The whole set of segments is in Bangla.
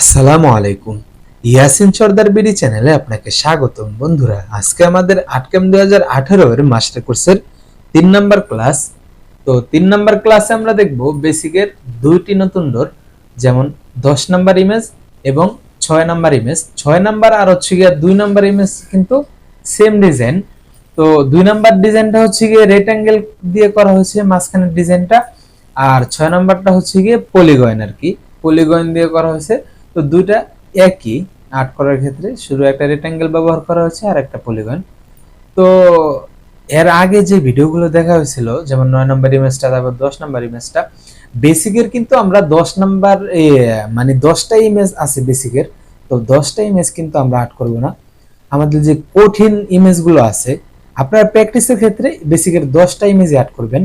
আসসালামু আলাইকুম। ইয়াসিন সর্দার বিডি চ্যানেলে আপনাকে স্বাগতম। বন্ধুরা, আজকে আমাদের আটকাম দুই হাজার আঠারোর মাস্টার কোর্সের তিন নম্বর ক্লাস। তো তিন নম্বর ক্লাসে আমরা দেখব বেসিকের দুইটি নতুন ডোর, যেমন দশ নাম্বার ইমেজ এবং ছয় নাম্বার ইমেজ ছয় নাম্বার আর হচ্ছে গিয়ে দুই নাম্বার ইমেজ কিন্তু সেম ডিজাইন তো দুই নাম্বার ডিজাইনটা হচ্ছে গিয়ে রেক্টাঙ্গেল দিয়ে করা হয়েছে, মাঝখানের ডিজাইনটা আর ছয় নাম্বারটা হচ্ছে গিয়ে পলিগয়েন আর কি। পলিগয়েন দিয়ে করা হয়েছে। তো দুইটা একই আর্ট করার ক্ষেত্রে। শুধু একটা রেক্টাঙ্গেল ব্যবহার করা হয়েছে আর একটা পলিগন তো এর আগে যে ভিডিওগুলো দেখা হয়েছিল, যেমন নয় নম্বর ইমেজটা তারপর দশ নম্বর ইমেজটা বেসিকের কিন্তু আমরা দশ নাম্বার মানে দশটা ইমেজ আছে বেসিকের তো দশটা ইমেজ কিন্তু আমরা আর্ট করব না। আমাদের যে কঠিন ইমেজগুলো আছে, আপনারা প্র্যাকটিসের ক্ষেত্রে বেসিকের দশটা ইমেজ অ্যাড করবেন।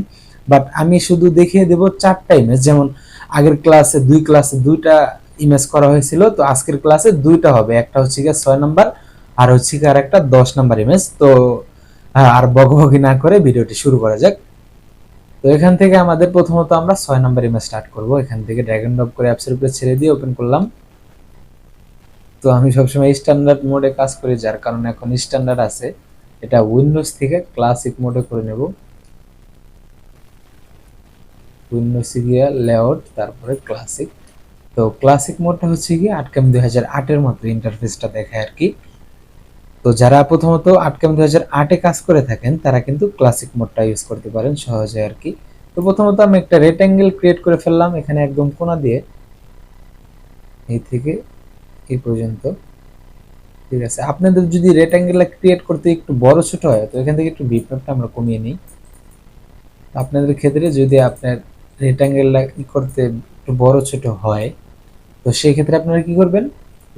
বাট আমি শুধু দেখিয়ে দেব চারটা ইমেজ যেমন আগের ক্লাসে দুই ক্লাসে দুইটা ইমেজ করা হয়েছিল তো আজকের ক্লাসে দুইটা হবে একটা হচ্ছে গিয়ে ছয় নাম্বার আর হচ্ছে গিয়ে আর একটা দশ নাম্বার ইমেজ তো হ্যাঁ, আর বকবকি না করে ভিডিওটি শুরু করা যাক। তো এখান থেকে আমাদের প্রথমত আমরা ছয় নাম্বার ইমেজ স্টার্ট করব এখান থেকে ড্র্যাগন ড্রপ করে অ্যাপসের উপরে ছেড়ে দিয়ে ওপেন করলাম। তো আমি সবসময় স্ট্যান্ডার্ড মোডে কাজ করি যার কারণে এখন স্ট্যান্ডার্ড আছে এটা উইন্ডোজ থেকে ক্লাসিক মোডে করে নেব। উইন্ডোজে গিয়ে লেআউট তারপরে ক্লাসিক তো ক্লাসিক মোডটা হচ্ছে কি আটকাম দুই হাজার আটের মতো ইন্টারফেসটা দেখায় আর কি। তো যারা প্রথমত আটকাম দুই হাজার আটে কাজ করে থাকেন, তারা কিন্তু ক্লাসিক মোডটা ইউজ করতে পারেন সহজে আর কি। তো প্রথমত আমি একটা রেক্টাঙ্গেল ক্রিয়েট করে ফেললাম, এখানে একদম কোনা দিয়ে। এই থেকে এই পর্যন্ত। ঠিক আছে, আপনাদের যদি রেক্টাঙ্গেলটা ক্রিয়েট করতে একটু বড় ছোট হয়, তো এখান থেকে একটু বিপটা আমরা কমিয়ে নিই। আপনাদের ক্ষেত্রে যদি আপনার রেক্টাঙ্গেলটা ই করতে একটু বড় ছোট হয় তো সেই ক্ষেত্রে আপনারা কি করবেন?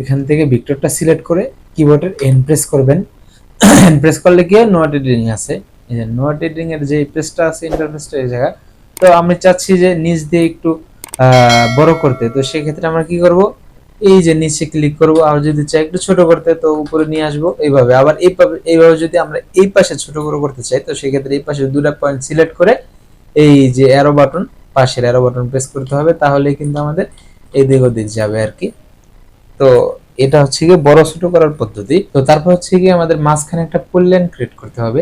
এখান থেকে ভিক্টরটা সিলেক্ট করে কিবোর্ডের এন করবেন। এন করলে কি হয় নোট এডিটিং আছে। এই যে নোট এডিটিং এর যে পেজটা আছে ইন্টারফেসটা এই জায়গা তো আমি চাচ্ছি যে নিচ দিয়ে একটু বড় করতে। তো সেই ক্ষেত্রে আমরা কি করব? এই যে নিচে ক্লিক করব। আর যদি চাই একটু ছোট করতে, তো উপরে নিয়ে আসব এইভাবে। আবার এইভাবে এইভাবে যদি আমরা এই পাশে ছোট করে করতে চাই, তো সেই ক্ষেত্রে এই পাশে দুটা পয়েন্ট সিলেক্ট করে এই যে অ্যারো বাটন পাশের অ্যারো বাটন প্রেস করতে হবে। তাহলে কিন্তু আমাদের এদিক ওদিক যাবে আর কি। তো এটা হচ্ছে গিয়ে বড় ছোট করার পদ্ধতি। তো তারপর হচ্ছে গিয়ে আমাদের মাঝখানে একটা পুলল্যান্ড ক্রিয়েট করতে হবে।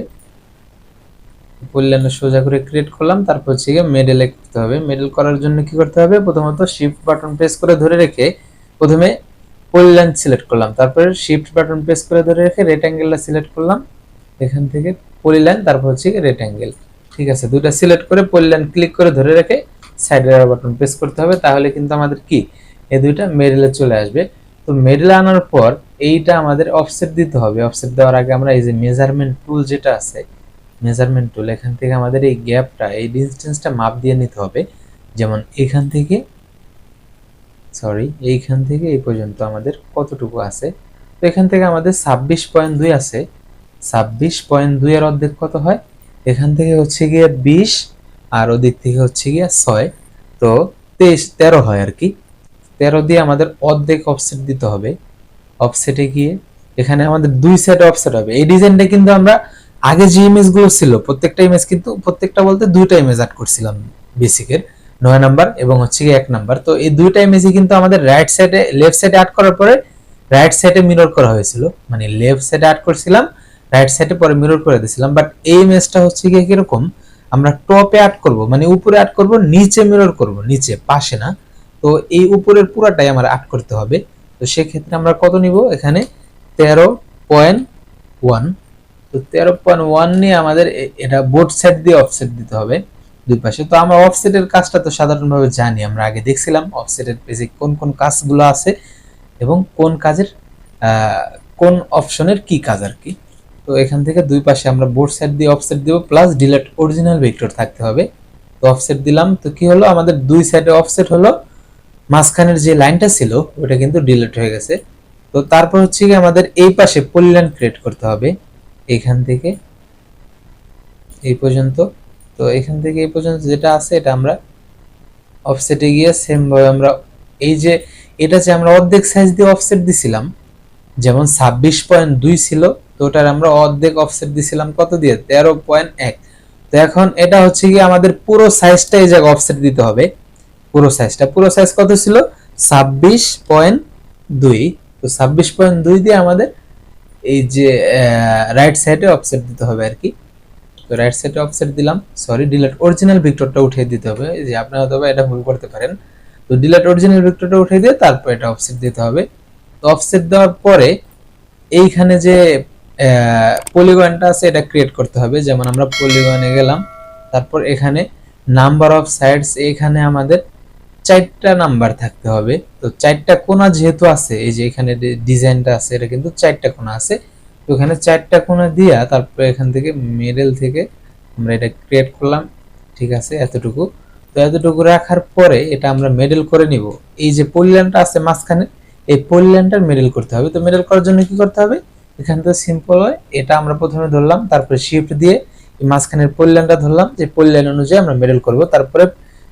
পুলল্যান্ড সোজা করে ক্রিয়েট করলাম, তারপর হচ্ছে গিয়ে মেডেলে করতে হবে। মেডেল করার জন্য কি করতে হবে? প্রথমত শিফট বাটন প্রেস করে ধরে রেখে প্রথমে পুলল্যান্ড সিলেক্ট করলাম। তারপরে শিফট বাটন প্রেস করে ধরে রেখে রেক্টাঙ্গেলটা সিলেক্ট করলাম। এখান থেকে পলিলাইন তারপর হচ্ছে রেক্টাঙ্গেল ঠিক আছে দুটা সিলেক্ট করে পলিলাইন ক্লিক করে ধরে রেখে সাইডের বাটন প্রেস করতে হবে, তাহলে কিন্তু আমাদের কি? এই দুইটা মেডেলে চলে আসবে। তো মেডেলে আনার পর এইটা আমাদের অফসেট দিতে হবে। অফসেট দেওয়ার আগে আমরা এই যে মেজারমেন্ট টুল যেটা আছে মেজারমেন্ট টুল এখান থেকে আমাদের এই গ্যাপটা এই ডিস্টেন্সটা মাপ দিয়ে নিতে হবে। যেমন এখান থেকে সরি এইখান থেকে এই পর্যন্ত আমাদের কতটুকু আছে? তো এখান থেকে আমাদের ছাব্বিশ পয়েন্ট দুই আছে। ছাব্বিশ পয়েন্ট দুই এর অর্ধেক কত হয়? এখান থেকে হচ্ছে গিয়ে বিশ আর ওদিক থেকে হচ্ছে গিয়ে ছয়। তো তেইশ, তেরো হয় আর কি তেরো দিয়ে আমাদের অর্ধেক অফসেট দিতে হবে। অফসেটে গিয়ে এখানে আমাদের দুই সেট অফসেট হবে। এই ডিজাইনটা কিন্তু আমরা আগে যে ইমেজগুলো ছিল, প্রত্যেকটা ইমেজ কিন্তু, প্রত্যেকটা বলতে দুইটা ইমেজ অ্যাড করছিলাম বেসিকের নয় নাম্বার এবং হচ্ছে গিয়ে এক নাম্বার তো এই দুইটা ইমেজই কিন্তু আমাদের রাইট সাইডে লেফট সাইডে অ্যাড করার পরে রাইট সাইডে মিরর করা হয়েছিল। মানে লেফট সাইডে অ্যাড করছিলাম রাইট সাইডে পরে মিরর করে দিয়েছিলাম বাট এই ইমেজটা হচ্ছে গিয়ে কীরকম? আমরা টপে অ্যাড করব মানে উপরে অ্যাড করব, নিচে মিরর করব, নিচে, পাশে না। তো এই উপরের পুরাটাই আমার অ্যাড করতে হবে। তো সেক্ষেত্রে আমরা কত নিব? এখানে তেরো পয়েন্ট ওয়ান তো তেরো পয়েন্ট ওয়ান নিয়ে আমাদের এটা বোর্ড সেট দিয়ে অফসেট দিতে হবে দুই পাশে। তো আমরা অফসেটের কাজটা তো সাধারণভাবে জানি, আমরা আগে দেখছিলাম অফসেটের পেজে কোন কোন কাজগুলো আছে এবং কোন কাজের কোন অপশনের কি কাজ আর কি। তো এখান থেকে দুই পাশে আমরা বোর্ড সেট দিয়ে অফসেট দিব প্লাস ডিলেট অরিজিনাল ভেক্টর থাকতে হবে। তো অফসেট দিলাম, তো কি হলো? আমাদের দুই সাইডে অফসেট হলো। মাঝখানের যে লাইনটা ছিল, ওটা কিন্তু ডিলেট হয়ে গেছে। তো তারপর হচ্ছে কি, আমাদের এই পাশে পলিলাইন ক্রিয়েট করতে হবে। এখান থেকে এই পর্যন্ত। তো এখান থেকে এই পর্যন্ত যেটা আছে, এটা আমরা অফসেটে গিয়ে সেম ভাবে আমরা এই যে এটা যে আমরা অর্ধেক সাইজ দিয়ে অফসেট দিছিলাম, যেমন ছাব্বিশ পয়েন্ট দুই ছিল তো ওটার আমরা অর্ধেক অফসেট দিছিলাম কত দিয়ে? তেরো পয়েন্ট এক। তো এখন এটা হচ্ছে কি আমাদের পুরো সাইজটা এই জায়গায় অফসেট দিতে হবে। পুরো সাইজটা পুরো সাইজ কত ছিল? ছাব্বিশ পয়েন্ট দুই। তো ছাব্বিশ পয়েন্ট দুই দিয়ে আমাদের এই যে রাইট সাইডে অফসেট দিতে হবে আর কি। তো রাইট সাইডে অফসেট দিলাম। সরি ডিলেট অরিজিনাল ভিক্টরটা উঠিয়ে দিতে হবে। এই যে আপনারা তবে এটা ভুল করতে পারেন। তো ডিলেট অরিজিনাল ভিক্টরটা উঠিয়ে দিয়ে তারপর এটা অফসেট দিতে হবে। তো অফসেট দেওয়ার পরে এইখানে যে পলিগনটা আছে, এটা ক্রিয়েট করতে হবে। যেমন আমরা পলিগনে গেলাম, তারপর এখানে নাম্বার অফ সাইডস এখানে আমাদের চারটা নাম্বার থাকতে হবে। তো চারটা কোণা যেহেতু আছে, এই যে এখানে ডিজাইনটা আছে, এটা কিন্তু চারটা কোণা আছে। তো এখানে চারটা কোণা দিয়া তারপরে এখান থেকে মিডল থেকে আমরা এটা ক্রিয়েট করলাম, ঠিক আছে, এতটুকু। তো এতটুকু রাখার পরে এটা আমরা মেডেল করে নিব। এই যে পলিলাইনটা আছে মাঝখানে, এই পলিলাইনটার মেডেল করতে হবে। তো মেডেল করার জন্য কি করতে হবে? এখান থেকে সিম্পল হয়। এটা আমরা প্রথমে ধরলাম, তারপরে শিফট দিয়ে মাঝখানের পলিলাইনটা ধরলাম, যে পলিলাইন অনুযায়ী আমরা মেডেল করব। তারপরে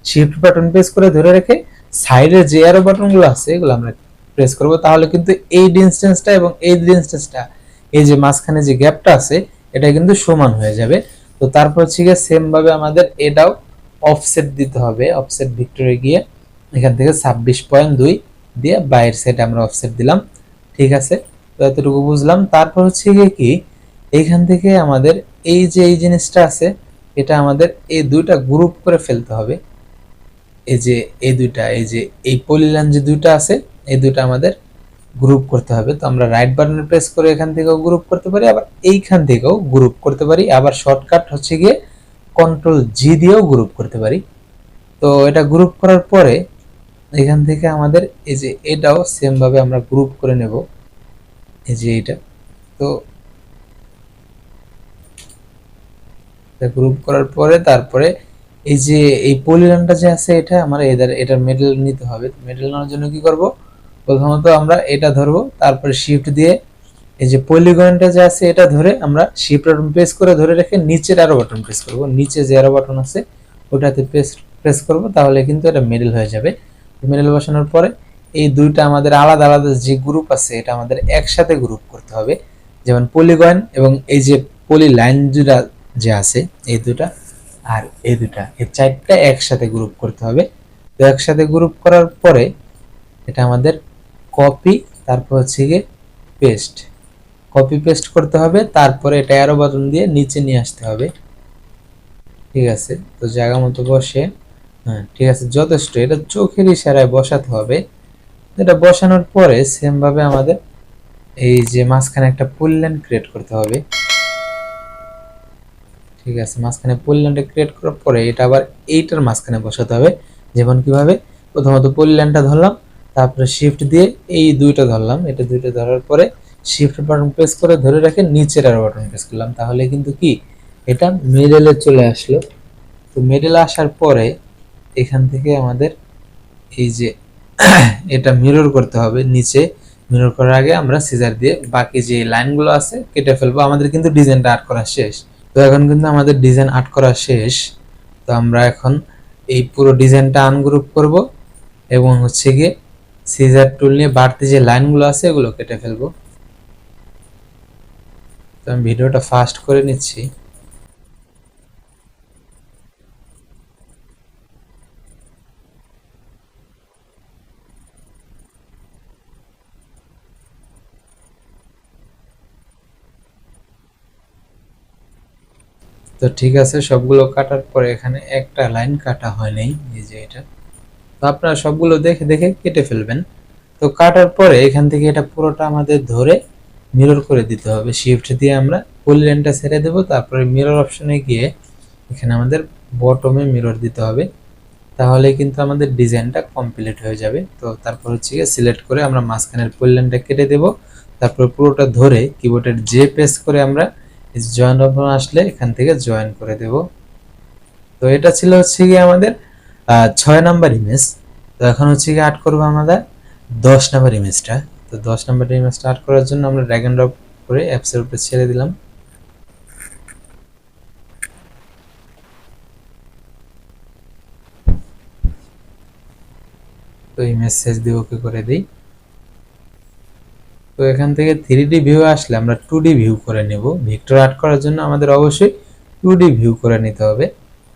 শিফট বাটন প্রেস করে ধরে রেখে সাইডে যে আরও বাটনগুলো আছে, এগুলো আমরা প্রেস করব। তাহলে কিন্তু এই ডিস্টেন্সটা এবং এই ডিস্টেন্সটা এই যে মাঝখানে যে গ্যাপটা আছে, এটা কিন্তু সমান হয়ে যাবে। তো তারপর হচ্ছে গিয়ে সেম ভাবে আমাদের এটাও অফসেট দিতে হবে। অফসেট ভিক্টরে গিয়ে এখান থেকে ছাব্বিশ পয়েন্ট দুই দিয়ে বাইরের সাইডে আমরা অফসেট দিলাম। ঠিক আছে? তো এতটুকু বুঝলাম। তারপর হচ্ছে গিয়ে কি এইখান থেকে আমাদের এই যে এই জিনিসটা আছে, এটা আমাদের এই দুইটা গ্রুপ করে ফেলতে হবে। এই যে এই দুইটা, এই যে এই পলিলাইন যে দুইটা আছে, এই দুইটা আমাদের গ্রুপ করতে হবে। তো আমরা রাইট বাটনে প্রেস করে এখান থেকেও গ্রুপ করতে পারি, আবার এইখান থেকেও গ্রুপ করতে পারি। আবার শর্টকাট হচ্ছে গিয়ে কন্ট্রোল জি দিয়েও গ্রুপ করতে পারি। তো এটা গ্রুপ করার পরে এখান থেকে আমাদের এই যে এটাও সেমভাবে আমরা গ্রুপ করে নেব। যে এটা তো গ্রুপ করার পরে তারপরে এই যে এই পলিলাইনটা যে আছে এটা, আমরা এদের এটার মেডেল নিতে হবে। মেডেল নেওয়ার জন্য কি করব? প্রথমত আমরা এটা ধরবো, তারপরে শিফট দিয়ে এই যে পলিগনটা যে আছে এটা ধরে আমরা শিফট বাটন প্রেস করে ধরে রেখে নিচের আরও বাটন প্রেস করব। নিচে যে আরও বাটন আছে, ওটাতে প্রেস প্রেস করব, তাহলে কিন্তু এটা মেডেল হয়ে যাবে। মেডেল বসানোর পরে এই দুইটা আমাদের আলাদা আলাদা যে গ্রুপ আছে, এটা আমাদের একসাথে গ্রুপ করতে হবে। যেমন পলিগন এবং এই যে পলি লাইন দুটা যে আছে, এই দুটা আর এই দুটা এই চারটা একসাথে গ্রুপ করতে হবে। তো একসাথে গ্রুপ করার পরে এটা আমাদের কপি তারপর হচ্ছে গিয়ে পেস্ট কপি পেস্ট করতে হবে, তারপরে এটা অ্যারো বাটন দিয়ে নিচে নিয়ে আসতে হবে। ঠিক আছে? তো জায়গা মতো বসে হ্যাঁ ঠিক আছে, যথেষ্ট। এটা চোখের ইশারায় বসাতে হবে। এটা বসানোর পরে সেম ভাবে আমাদের এই যে মাঝখানে একটা পুল লাইন ক্রিয়েট করতে হবে। ঠিক আছে, মাঝখানে পলিল্যান্ডটা ক্রিয়েট করার পরে এটা আবার এইটার মাঝখানে বসাতে হবে। যেমন কীভাবে? প্রথমত পলিল্যান্ডটা ধরলাম, তারপরে শিফট দিয়ে এই দুইটা ধরলাম। এটা দুইটা ধরার পরে শিফট বাটন প্রেস করে ধরে রেখে নিচের আর বাটন প্রেস করলাম। তাহলে কিন্তু কি? এটা মিডলে চলে আসলো। তো মিডলে আসার পরে এখান থেকে আমাদের এই যে এটা মিরর করতে হবে, নিচে মিরর করার আগে আমরা সিজার দিয়ে বাকি যে লাইনগুলো আছে কেটে ফেলব। আমাদের কিন্তু ডিজাইনটা আর্ট করা শেষ। তো এখন কিন্তু আমাদের ডিজাইন আর্ট করা শেষ। তো আমরা এখন এই পুরো ডিজাইনটা আনগ্রুপ করব এবং হচ্ছে গিয়ে সিজার টুল নিয়ে বাড়তি যে লাইনগুলো আছে এগুলো কেটে ফেলব। তো আমি ভিডিওটা ফাস্ট করে নিচ্ছি। তো ঠিক আছে, সবগুলো কাটার পরে এখানে একটা লাইন কাটা হয় নাই এই যে এটা। তো আপনারা সবগুলো দেখে দেখে কেটে ফেলবেন। তো কাটার পরে এখান থেকে এটা পুরোটা আমাদের ধরে মিরর করে দিতে হবে। শিফট দিয়ে আমরা ফুল লাইনটা ছেড়ে দেব, তারপরে মিরর অপশনে গিয়ে এখানে আমাদের বটমে মিরর দিতে হবে। তাহলে কিন্তু আমাদের ডিজাইনটা কমপ্লিট হয়ে যাবে। তো তারপর হচ্ছে গিয়ে সিলেক্ট করে আমরা মাঝখানের ফুল লাইনটা কেটে দেব। তারপর পুরোটা ধরে কিবোর্ডের যে প্রেস করে আমরা জয়েন অপশন আসলে এখান থেকে জয়েন করে দেব। তো এটা ছিল হচ্ছে গিয়ে আমাদের ছয় নাম্বার ইমেজ তো এখন হচ্ছে গিয়ে আর্ট করব আমাদের দশ নাম্বার ইমেজটা তো দশ নাম্বার ইমেজটা আর্ট করার জন্য আমরা ড্র্যাগ অ্যান্ড ড্রপ করে অ্যাপসের উপরে ছেড়ে দিলাম। তো ইমেজ দিয়ে ওকে করে দিই? তো এখান থেকে থ্রি ডি ভিউ আসলে আমরা টু ডি ভিউ করে নেব। ভিক্টর আর্ট করার জন্য আমাদের অবশ্যই টু ডি ভিউ করে নিতে হবে।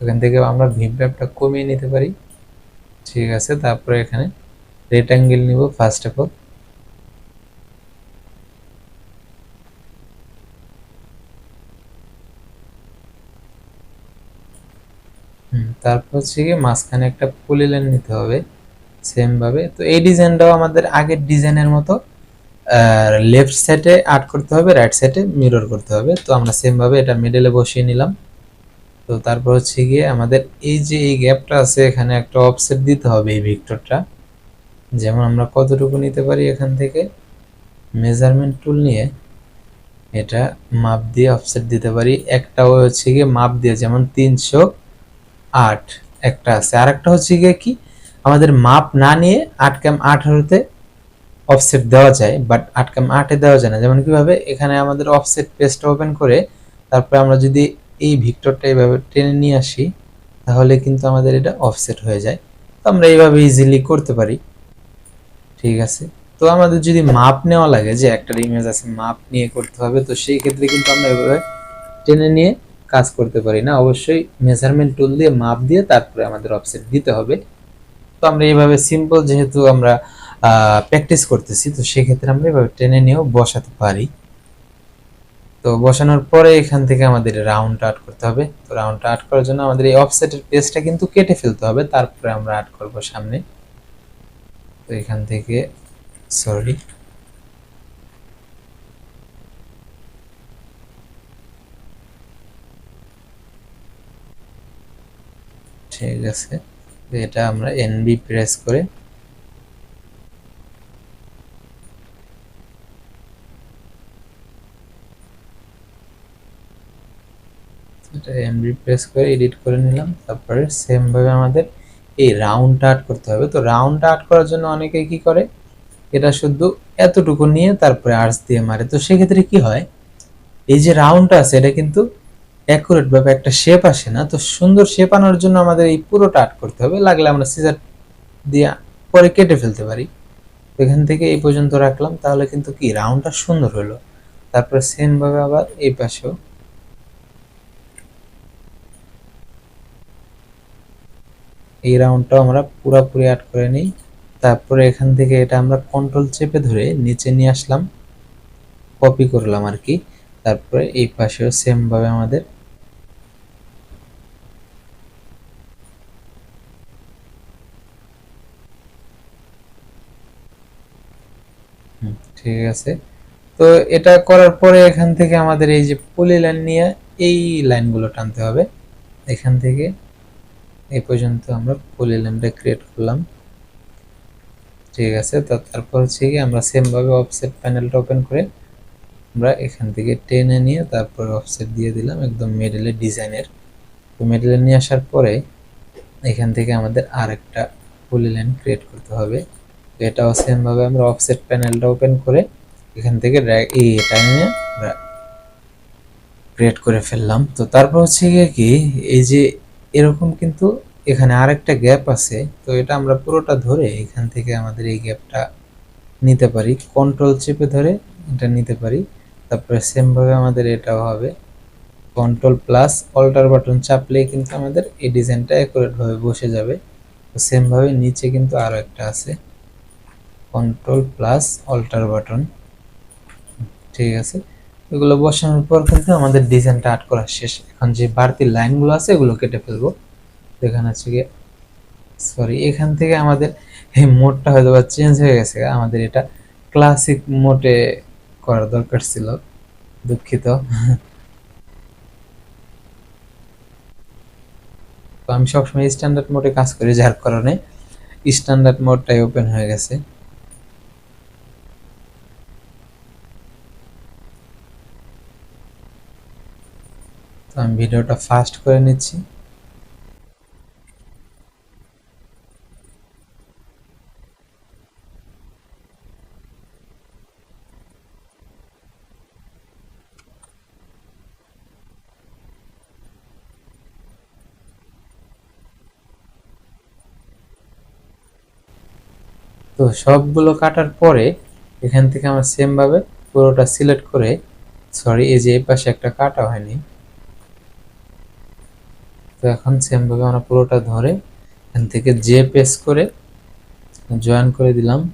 এখান থেকে আমরা ভিমপ্যাপটা কমিয়ে নিতে পারি। ঠিক আছে, তারপরে এখানে রেট অ্যাঙ্গেল নিব ফার্স্ট অফ অল তারপর হচ্ছে গিয়ে মাঝখানে একটা পলি লাইন নিতে হবে। সেমভাবে তো এই ডিজাইনটাও আমাদের আগের ডিজাইনের মতো লেফট সাইডে আর্ট করতে হবে রাইট সাইডে মিরর করতে হবে। তো আমরা সেম ভাবে এটা মিডলে বসিয়ে নিলাম। তো তারপর হচ্ছে গিয়ে আমাদের এই যে এই গ্যাপটা আছে, এখানে একটা অফসেট দিতে হবে এই ভিক্টরটা যেমন আমরা কতটুকু নিতে পারি এখান থেকে? মেজারমেন্ট টুল নিয়ে এটা মাপ দিয়ে অফসেট দিতে পারি। একটা হচ্ছে গিয়ে মাপ দিয়ে, যেমন তিনশো আট একটা আছে। আর একটা হচ্ছে গিয়ে কি? আমাদের মাপ না নিয়ে আট ক্যাম আঠারোতে অফসেট দেওয়া যায় বাট আট ক্যাম আটে দেওয়া যায় না। যেমন কীভাবে? এখানে আমাদের অফসেট পেজটা ওপেন করে তারপরে আমরা যদি এই ভিক্টরটা এইভাবে টেনে নিয়ে আসি, তাহলে কিন্তু আমাদের এটা অফসেট হয়ে যায়। তো আমরা এইভাবে ইজিলি করতে পারি। ঠিক আছে? তো আমাদের যদি মাপ নেওয়া লাগে, যে একটা ইমেজ আছে মাপ নিয়ে করতে হবে, তো সেই ক্ষেত্রে কিন্তু আমরা এভাবে টেনে নিয়ে কাজ করতে পারি না। অবশ্যই মেজারমেন্ট টুল দিয়ে মাপ দিয়ে তারপরে আমাদের অফসেট দিতে হবে। তো আমরা এইভাবে সিম্পল যেহেতু আমরা প্র্যাকটিস করতেছি, তো সেক্ষেত্রে আমরা এভাবে টেনে নিয়েও বসাতে পারি। তো বসানোর পরে এখান থেকে আমাদের রাউন্ড আর্ট করতে হবে। তো রাউন্ড আর্ট করার জন্য আমাদের এই অফসেটের পেজটা কিন্তু কেটে ফেলতে হবে, তারপরে আমরা আর্ট করব সামনে। তো এখান থেকে সরি ঠিক আছে এটা আমরা এনবি প্রেস করে এমবি প্রেস করে এডিট করে নিলাম। তারপরে সেম ভাবে আমাদের এই রাউন্ডটা আর্ট করতে হবে। তো রাউন্ডটা আর্ট করার জন্য অনেকে কি করে? এটা শুধু এতটুকু নিয়ে তারপরে আর্টস দিয়ে মারে। তো সেক্ষেত্রে কি হয়? এই যে রাউন্ডটা আছে, এটা কিন্তু অ্যাকুরেট ভাবে একটা শেপ আসে না। তো সুন্দর শেপ আনার জন্য আমাদের এই পুরোটা আর্ট করতে হবে। লাগলে আমরা সিজার দিয়ে পরে কেটে ফেলতে পারি। এখান থেকে এই পর্যন্ত রাখলাম। তাহলে কিন্তু কি? রাউন্ডটা সুন্দর হলো। তারপরে সেম ভাবে আবার এই পাশেও এই রাউন্ডটাও আমরা পুরোপুরি অ্যাড করে নিই। তারপরে এখান থেকে এটা আমরা কন্ট্রোল চেপে ধরে নিচে নিয়ে আসলাম। কপি করলাম আর কি। তারপরে এই পাশেও সেম ভাবে আমাদের ঠিক আছে। তো এটা করার পরে এখান থেকে আমাদের এই যে পলি লাইন নিয়ে এই লাইনগুলো টানতে হবে। এখান থেকে এই পর্যন্ত আমরা পলি লাইনটা ক্রিয়েট করলাম। ঠিক আছে, তো তারপর হচ্ছে কি আমরা সেম ভাবে অফসেট প্যানেলটা ওপেন করে আমরা এখান থেকে টেনে নিয়ে তারপর অফসেট দিয়ে দিলাম একদম মিডলে ডিজাইনের তো মিডলে নিয়ে আসার পরে এখান থেকে আমাদের আর একটা পলি লাইন ক্রিয়েট করতে হবে। এটাও সেম ভাবে আমরা অফসেট প্যানেলটা ওপেন করে এখান থেকে এই টাইমে আমরা ক্রিয়েট করে ফেললাম। তো তারপর হচ্ছে কি, এই যে এরকম কিন্তু এখানে আরেকটা গ্যাপ আছে, তো এটা আমরা পুরোটা ধরে এখান থেকে আমাদের এই গ্যাপটা নিতে পারি। কন্ট্রোল চেপে ধরে এটা নিতে পারি। তারপরে সেমভাবে আমাদের এটাও হবে। কন্ট্রোল প্লাস অল্টার বাটন চাপলেই কিন্তু আমাদের এই ডিজাইনটা অ্যাকুরেটভাবে বসে যাবে। তো সেমভাবে নিচে কিন্তু আরও একটা আছে। কন্ট্রোল প্লাস অল্টার বাটন ঠিক আছে? এগুলো বসানোর পর কিন্তু আমাদের ডিজাইনটা আর্ট করা শেষ। এখন যে বাড়তি লাইনগুলো আছে, এগুলো কেটে ফেলব। এখানে হচ্ছে গিয়ে সরি এখান থেকে আমাদের এই মোডটা হয়তো বা চেঞ্জ হয়ে গেছে। আমাদের এটা ক্লাসিক মোডে করার দরকার ছিল। দুঃখিত। আমি সবসময় স্ট্যান্ডার্ড মোডে কাজ করি, যার কারণে স্ট্যান্ডার্ড মোডটাই ওপেন হয়ে গেছে। তো আমি ভিডিওটা ফাস্ট করে নিচ্ছি। তো সবগুলো কাটার পরে এখান থেকে আমরা সেমভাবে পুরোটা সিলেক্ট করে সরি এই যে এই পাশে একটা কাটা হয়নি। তো এখন সেমভাবে আমরা পুরোটা ধরে এখান থেকে যে পেস করে জয়েন করে দিলাম।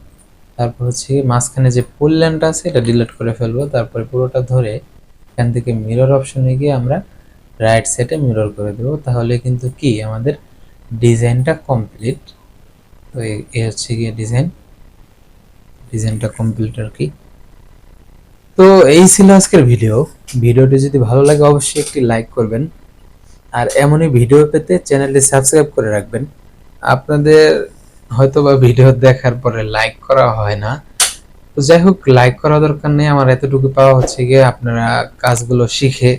তারপর হচ্ছে মাঝখানে যে পুল ল্যান্ড আছে, এটা ডিলিট করে ফেলব। তারপরে পুরোটা ধরে এখান থেকে মিরর অপশনে গিয়ে আমরা রাইট সাইডে মিরর করে দেবো। তাহলে কিন্তু কি? আমাদের ডিজাইনটা কমপ্লিট তো এ- এ হচ্ছে গিয়ে ডিজাইন ডিজাইনটা কমপ্লিট আর কি। তো এই ছিল আজকের ভিডিও ভিডিওটি যদি ভালো লাগে, অবশ্যই একটি লাইক করবেন। আর এমনই ভিডিও পেতে চ্যানেলটি সাবস্ক্রাইব করে রাখবেন। আপনাদের হয়তো বা ভিডিও দেখার পরে লাইক করা হয় না। তো যাই হোক, লাইক করা দরকার নেই। আমার এতটুকু পাওয়া হচ্ছে গিয়ে আপনারা কাজগুলো শিখে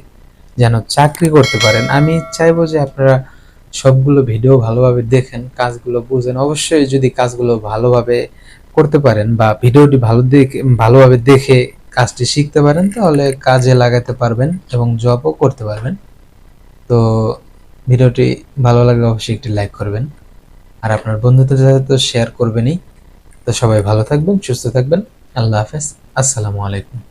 যেন চাকরি করতে পারেন। আমি চাইব যে আপনারা সবগুলো ভিডিও ভালোভাবে দেখেন, কাজগুলো বুঝেন। অবশ্যই যদি কাজগুলো ভালোভাবে করতে পারেন বা ভিডিওটি ভালো দেখে, ভালোভাবে দেখে কাজটি শিখতে পারেন, তাহলে কাজে লাগাতে পারবেন এবং জবও করতে পারবেন। তো ভিডিওটি ভালো লাগলে অবশ্যই একটি লাইক করবেন। আর আপনার বন্ধুদের সাথে তো শেয়ার করবেনই। তো সবাই ভালো থাকবেন, সুস্থ থাকবেন। আল্লাহ হাফেজ। আসসালামু আলাইকুম।